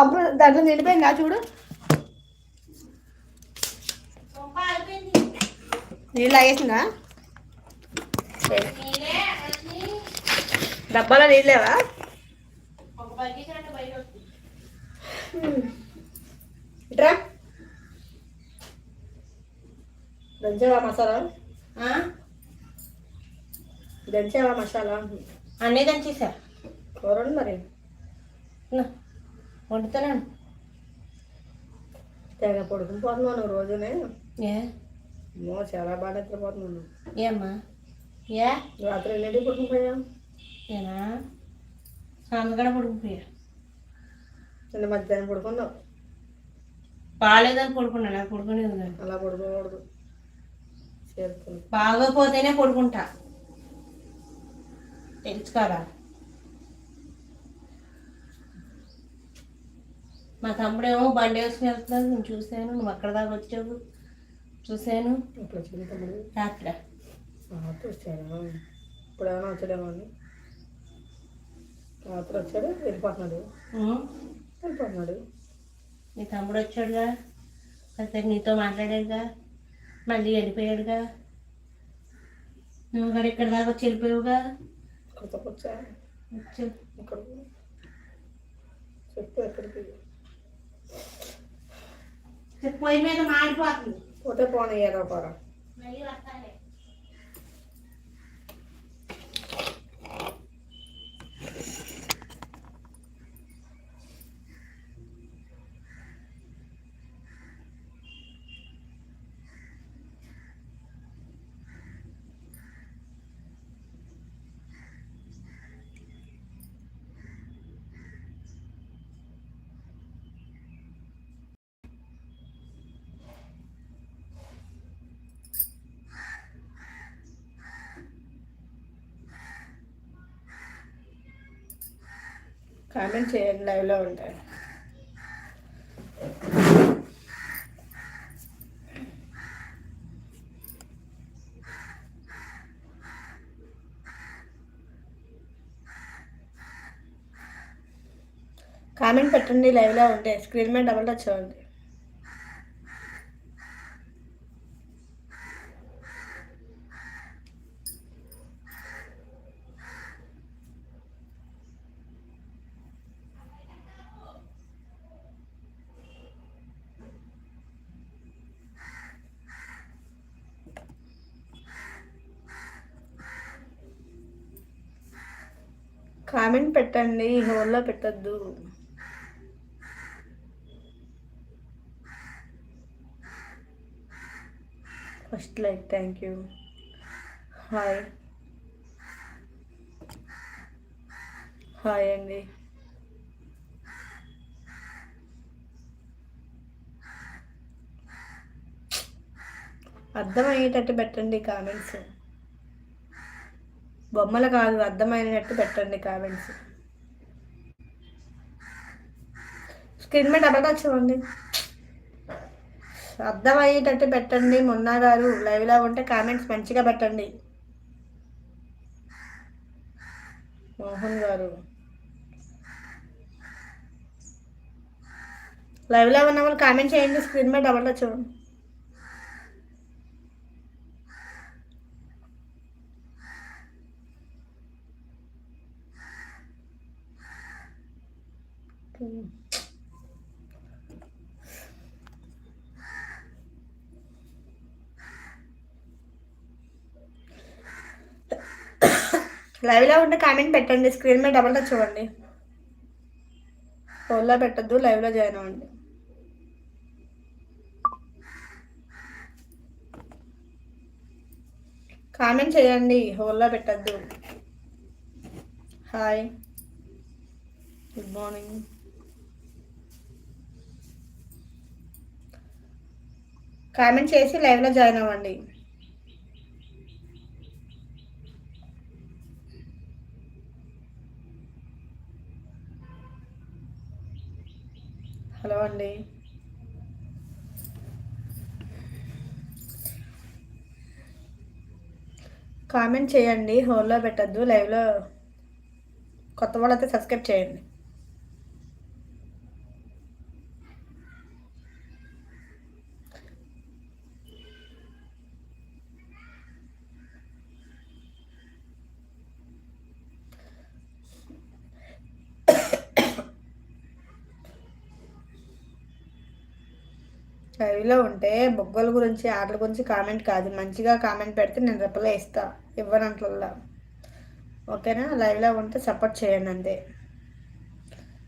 పంపు దాంట్లో నిండిపోయిందా చూడు? నీళ్ళు తాగేసిందా? డబ్బాలో నీళ్ళు లేవా? ఇట్రా. దంచావా మసాలా? దంచావా మసాలా? అన్నీ దంచేసా. కూరండి మరి. వండుతున్నాను తెగ పడుకుని పోతున్నాను రోజునే. ఏ? అమ్మో చాలా బాగా నిద్రపోతున్నాను. ఏమ్మా? ఏ? రాత్రి ఎన్నింటికి పడుకుని ఏనా సందగడ పడుకుపోయా నిన్న మధ్యాహ్నం పడుకున్నావు. బాగాలేదని పడుకున్నా నాకు పడుకునేది కాదు అలా పడుకోకూడదు. బాగోపోతేనే పడుకుంటా. తెలుసుకోరా మా తమ్ముడేమో బండి వేసుకుని వెళ్తున్నాడు నేను చూశాను. నువ్వు అక్కడ దాకా వచ్చావు. చూశాను. ఇప్పుడు వచ్చింది తమ్ముడు. రాత్రి. రాత్రి వచ్చాడా. ఇప్పుడు ఏమైనా వచ్చాడేమో అని. రాత్రి వచ్చాడు వెళ్ళిపోతున్నాడు. వెళ్ళిపోతున్నాడు. నీ తమ్ముడు వచ్చాడుగా? కాసేపు నీతో మాట్లాడాడుగా? మళ్ళీ వెళ్ళిపోయాడుగా? నువ్వు కూడా ఇక్కడ దాకా వచ్చి వెళ్ళిపోయావుగా? కొత్తకు వచ్చా వచ్చి ఇక్కడికి చెప్పు ఎక్కడికి. పొయ్యి మీద మాడిపోతుంది. పోతే పోనీ ఏదో పోరా కామెంట్ చేయండి లైవ్లో ఉంటాయి కామెంట్ పెట్టండి లైవ్లో ఉంటే. స్క్రీన్ మీద డబల్ టచ్ చూడండి కామెంట్ పెట్టండి హోల్లో పెట్టద్దు. First like thank you. Hi. Hi అండి. అర్థమయ్యేటట్టు పెట్టండి కామెంట్స్. బొమ్మలు కాదు అర్థమైనట్టు పెట్టండి కామెంట్స్. స్క్రీన్ మీద డబల్ అర్థమయ్యేటట్టు పెట్టండి మొన్న గారు లైవ్లో ఉంటే కామెంట్స్ మంచిగా పెట్టండి. మోహన్ గారు. లైవ్లో ఉన్న వాళ్ళు కామెంట్ చేయండి స్క్రీన్ మీద డబల్ చూడండి లైవ్లో ఉంటే కామెంట్ పెట్టండి స్క్రీన్ మీద డబల్ టచ్ చూడండి. ఫోన్లో పెట్టద్దు లైవ్లో జాయిన్ అవ్వండి. కామెంట్ చేయండి హోల్లో పెట్టద్దు. హాయ్. గుడ్ మార్నింగ్ కామెంట్ చేసి లైవ్లో జాయిన్ అవ్వండి. హలో అండి. కామెంట్ చేయండి హోల్లో పెట్టద్దు లైవ్లో కొత్త వాళ్ళైతే సబ్స్క్రైబ్ చేయండి. లైవ్లో ఉంటే బొగ్గల గురించి ఆటల గురించి కామెంట్ కాదు. మంచిగా కామెంట్ పెడితే నేను రిప్లై ఇస్తా. ఇవ్వనంట్లల్లా. ఓకేనా? లైవ్లో ఉంటే సపోర్ట్ చేయండి అంతే.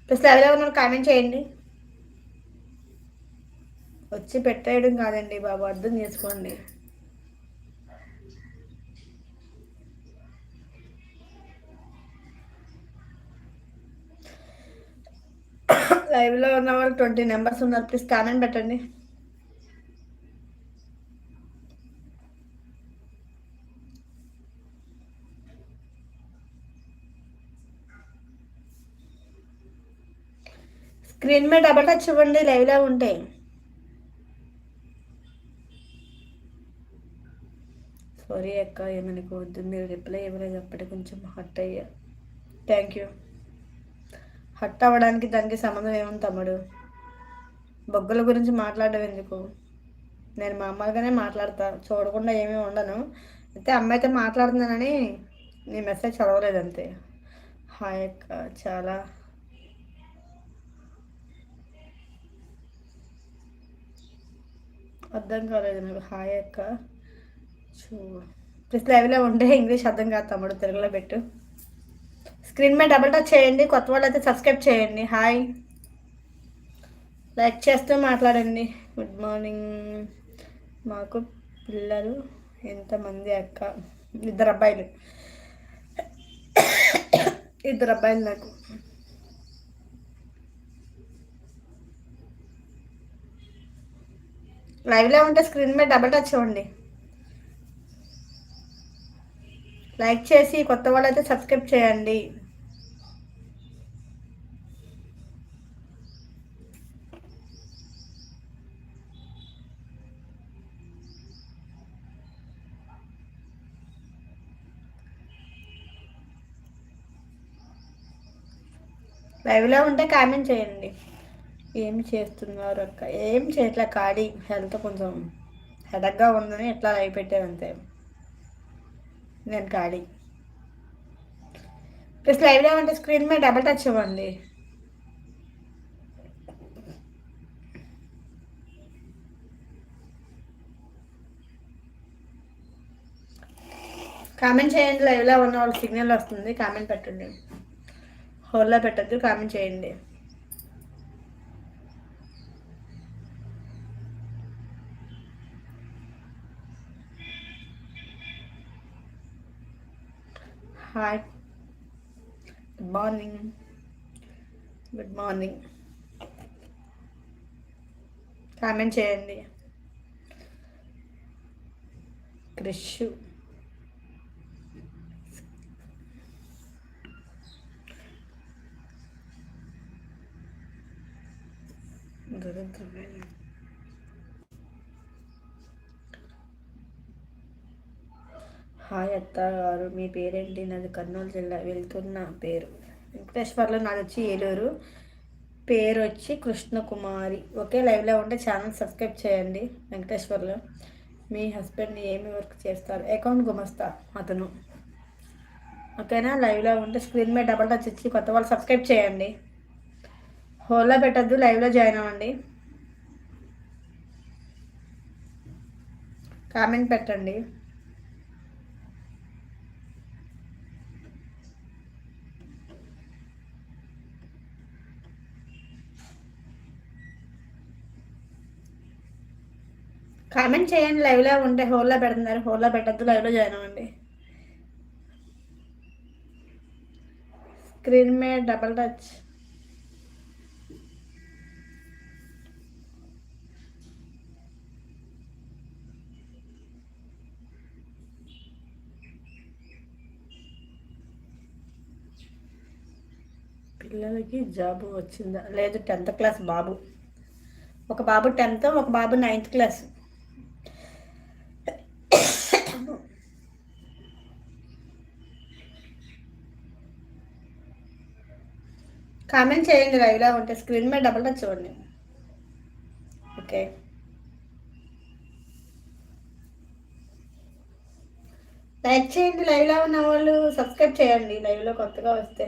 ప్లస్ లైవ్లో ఉన్న కామెంట్ చేయండి. వచ్చి పెట్టేయడం కాదండి బాబు అర్థం చేసుకోండి. లైవ్లో ఉన్న వాళ్ళు ట్వంటీ నెంబర్స్ ఉన్నారు. ప్లీజ్ కామెంట్ పెట్టండి. స్క్రీన్ మీద డబల్ టచ్ ఇవ్వండి లైవ్లో ఉంటే. సారీ అక్క ఏమనుకోవద్దు మీరు రిప్లై ఇవ్వలేదు అప్పటికి కొంచెం హట్ అయ్యా. థ్యాంక్ యూ హట్ అవ్వడానికి దానికి సంబంధం ఏముంది తమ్ముడు? బొగ్గుల గురించి మాట్లాడడం ఎందుకు? నేను మామూలుగానే మాట్లాడతా చూడకుండా ఏమీ ఉండను. అయితే అమ్మాయి అయితే మాట్లాడుతున్నానని నీ మెసేజ్ చదవలేదు అంతే. హాయ్ అక్క చాలా అర్థం కాలేదు నాకు. హాయ్ అక్క. చూ. ప్లస్ లైవ్లో ఉండే ఇంగ్లీష్ అర్థం కాదు తమ్ముడు తెలుగులో పెట్టు. స్క్రీన్ మీద డబుల్ టచ్ చేయండి కొత్త వాళ్ళు అయితే సబ్స్క్రైబ్ చేయండి. హాయ్ లైక్ చేస్తూ మాట్లాడండి. గుడ్ మార్నింగ్ మాకు పిల్లలు ఎంతమంది అక్క? ఇద్దరు అబ్బాయిలు. ఇద్దరు అబ్బాయిలు నాకు. లైవ్లో ఉంటే స్క్రీన్ మీద డబల్ టచ్ ఇవ్వండి లైక్ చేసి కొత్త వాళ్ళు అయితే సబ్స్క్రైబ్ చేయండి. లైవ్లో ఉంటే కామెంట్ చేయండి. ఏం చేస్తున్నారు అక్క? ఏం చేయట్లే ఖాళీ. హెల్త్ కొంచెం హెడక్గా ఉందని ఎట్లా లైవ్ పెట్టాను అంతే. నేను ఖాళీ. ప్లస్ లైవ్లో లేవంటే స్క్రీన్ మీద డబల్ టచ్ ఇవ్వండి. కామెంట్ చేయండి లైవ్లో ఉన్న వాళ్ళకి సిగ్నల్ వస్తుంది కామెంట్ పెట్టండి. హోల్లో పెట్టద్దు కామెంట్ చేయండి. Hi good morning good morning comment చేయండి. క్రిష్ హాయ్ అత్త గారు మీ పేరేంటి? నాది కర్నూలు జిల్లా వెళ్తున్న పేరు. వెంకటేశ్వర్లో నాది వచ్చి ఏలూరు. పేరు వచ్చి కృష్ణకుమారి. ఒకే లైవ్లో ఉంటే ఛానల్ సబ్స్క్రైబ్ చేయండి వెంకటేశ్వర్లో. మీ హస్బెండ్ ఏమి వర్క్ చేస్తారు? అకౌంట్ గుమస్తా అతను. ఓకేనా? లైవ్లో ఉంటే స్క్రీన్ మీద డబల్ టచ్ ఇచ్చి కొత్త వాళ్ళు సబ్స్క్రైబ్ చేయండి. హోల్లో పెట్టద్దు లైవ్లో జాయిన్ అవ్వండి. కామెంట్ పెట్టండి. కామెంట్ చేయండి లైవ్లో ఉంటే హోల్లో పెడుతున్నారు. హోల్లో పెట్టద్దు లైవ్లో జాయిన్ అవ్వండి. స్క్రీన్ మీద డబల్ టచ్ పిల్లలకి జాబ్ వచ్చిందా? లేదు టెన్త్ క్లాస్ బాబు. ఒక బాబు టెన్త్ ఒక బాబు నైన్త్ క్లాస్ కామెంట్ చేయండి లైవ్లో ఉంటే స్క్రీన్ మీద డబుల్ టచ్ చూడండి. ఓకే లైక్ చేయండి లైవ్లో ఉన్న వాళ్ళు సబ్స్క్రైబ్ చేయండి లైవ్లో కొత్తగా వస్తే.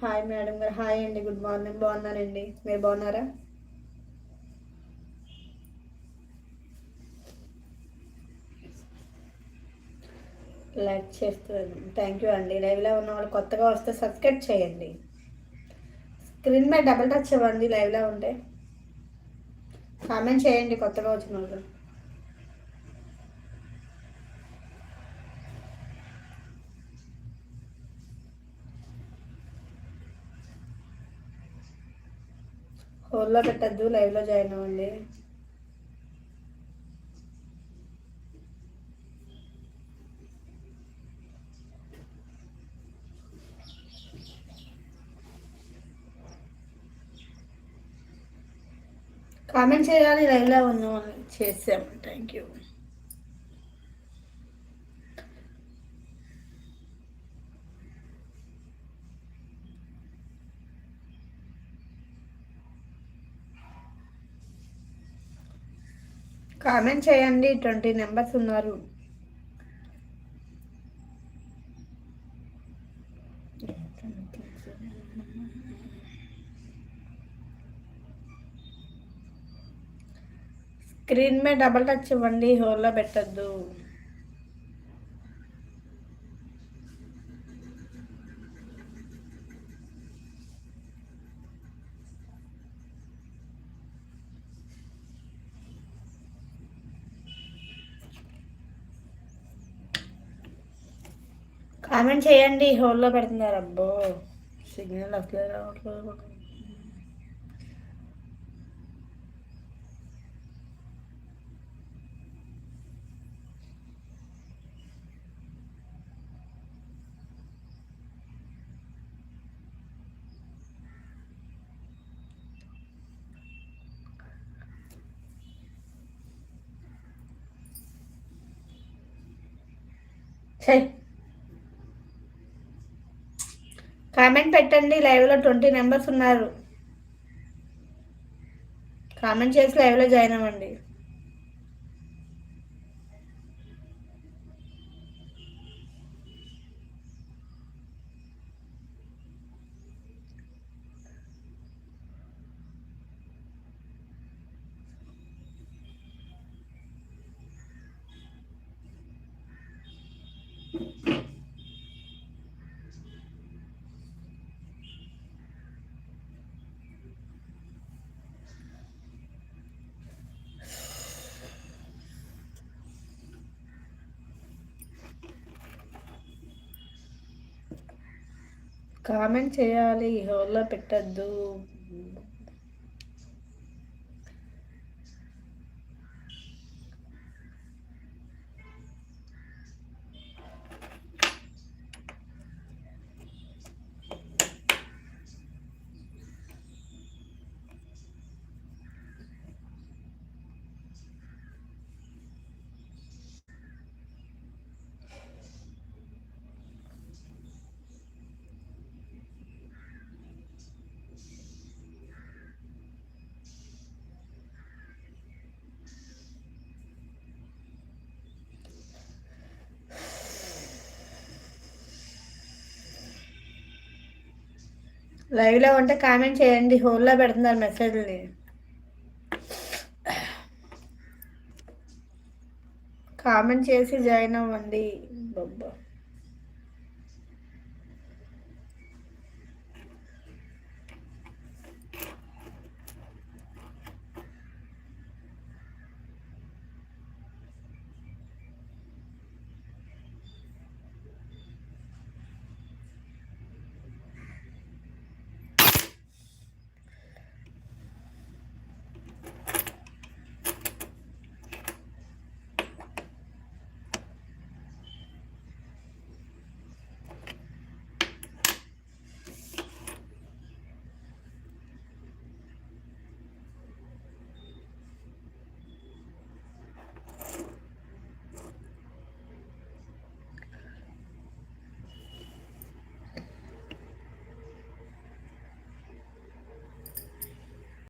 హాయ్ మేడం గారు హాయ్ అండి గుడ్ మార్నింగ్ బాగున్నానండి మీరు బాగున్నారా? లైక్ చేస్తున్నాను థ్యాంక్ యూ అండి. లైవ్లో ఉన్న వాళ్ళు కొత్తగా వస్తే సబ్స్క్రైబ్ చేయండి. స్క్రీన్ మీద డబుల్ టచ్ ఇవ్వండి లైవ్లో ఉంటే. కామెంట్ చేయండి కొత్తగా వచ్చిన వాళ్ళు. హోల్లో పెట్టద్దు లైవ్లో జాయిన్ అవ్వండి. కామెంట్ చేయాలి లైవ్లో ఉన్న వాళ్ళు చేసాము థ్యాంక్ యూ కామెంట్ చేయండి ట్వంటీ నెంబర్స్ ఉన్నారు. స్క్రీన్ మీద డబల్ టచ్ ఇవ్వండి హోల్లో పెట్టద్దు. కామెంట్ చేయండి హోల్లో పెడుతున్నారు. అబ్బో సిగ్నల్ అసలు రావట్లేదు. చెయ్. కామెంట్ పెట్టండి లైవ్లో ట్వంటీ మెంబర్స్ ఉన్నారు. కామెంట్ చేసి లైవ్లో జాయిన్ అవ్వండి. కామెంట్ చేయాలి హోల్లో పెట్టద్దు. లైవ్లో ఉంటే కామెంట్ చేయండి. హోల్లో పెడుతున్నారు మెసేజ్ని కామెంట్ చేసి జాయిన్ అవ్వండి. బొబ్బా.